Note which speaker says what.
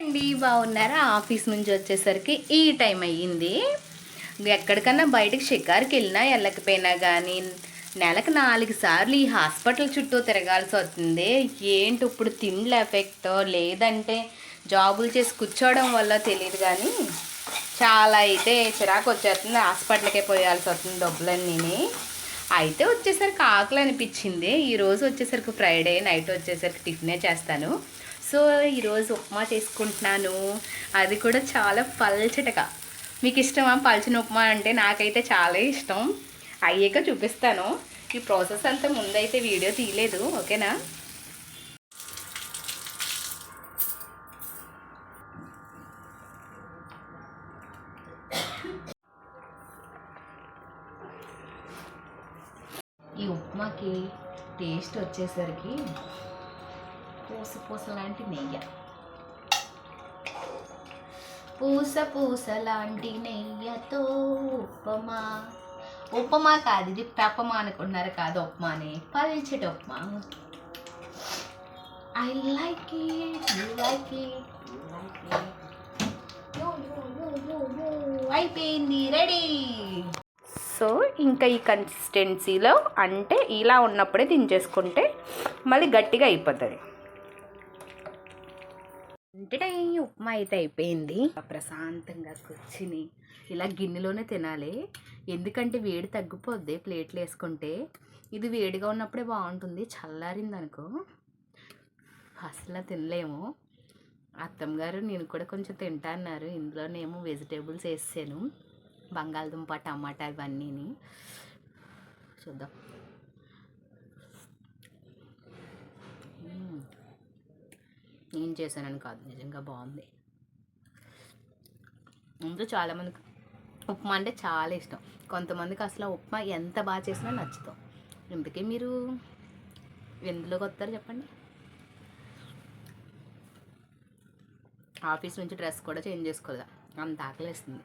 Speaker 1: అండి బాగున్నారా? ఆఫీస్ నుంచి వచ్చేసరికి ఈ టైం అయ్యింది. ఎక్కడికన్నా బయటకు షికారుకి వెళ్ళినా వెళ్ళకపోయినా కానీ నెలకు నాలుగు సార్లు ఈ హాస్పిటల్ చుట్టూ తిరగాల్సి వస్తుంది. ఏంటి ఇప్పుడు తిండ్ల ఎఫెక్ట్ లేదంటే జాబులు చేసి కూర్చోవడం వల్ల తెలియదు కానీ చాలా అయితే చిరాకు వచ్చేస్తుంది హాస్పిటల్కే పోయాల్సి వస్తుంది డబ్బులన్నీ అయితే వచ్చేసరికి ఆకలి అనిపించింది. ఈరోజు వచ్చేసరికి ఫ్రైడే నైట్ వచ్చేసరికి టిఫినే చేస్తాను. సో ఈరోజు ఉప్మా చేసుకుంటున్నాను. అది కూడా చాలా పల్చటగా. మీకు ఇష్టమా? పల్చిన ఉప్మా అంటే నాకైతే చాలా ఇష్టం. అయ్యాక చూపిస్తాను. ఈ ప్రాసెస్ అంతా ముందైతే వీడియో తీయలేదు ఓకేనా ఈ ఉప్మాకి టేస్ట్ వచ్చేసరికి పూస పూస లాంటి నెయ్యి. పూస పూస లాంటి నెయ్యతో ఉప్మా. ఉప్మా కాదు ఇది పెప్పమా అనుకుంటున్నారు? కాదు ఉప్మాని. పల్చటి upma. I like it you like it you like it అయిపోయింది రెడీ. సో ఇంకా ఈ కన్సిస్టెన్సీలో అంటే ఇలా ఉన్నప్పుడే దించేసుకుంటే మళ్ళీ గట్టిగా అయిపోతుంది. అంటే ఉప్మా అయితే అయిపోయింది. ప్రశాంతంగా కూర్చుని ఇలా గిన్నెలోనే తినాలి. ఎందుకంటే వేడి తగ్గిపోద్ది ప్లేట్లు వేసుకుంటే. ఇది వేడిగా ఉన్నప్పుడే బాగుంటుంది. చల్లారింది అనుకో. అసలు తినలేము. అత్తమ్మ గారు నేను కూడా కొంచెం తింటా అన్నారు. ఇందులోనేమో వెజిటేబుల్స్ వేసాను. బంగాళదుంప టమాటా ఇవన్నీని. చూద్దాం. నేను చేశానని కాదు నిజంగా బాగుంది. ముందు చాలామందికి ఉప్మా అంటే చాలా ఇష్టం. కొంతమందికి అసలు ఉప్మా ఎంత బాగా చేసినా నచ్చుతాం ఇందుకే మీరు ఎందులోకి వస్తారు చెప్పండి. ఆఫీస్ నుంచి డ్రెస్ కూడా చేంజ్ చేసుకోలేదా? అంత ఆకలిస్తుంది.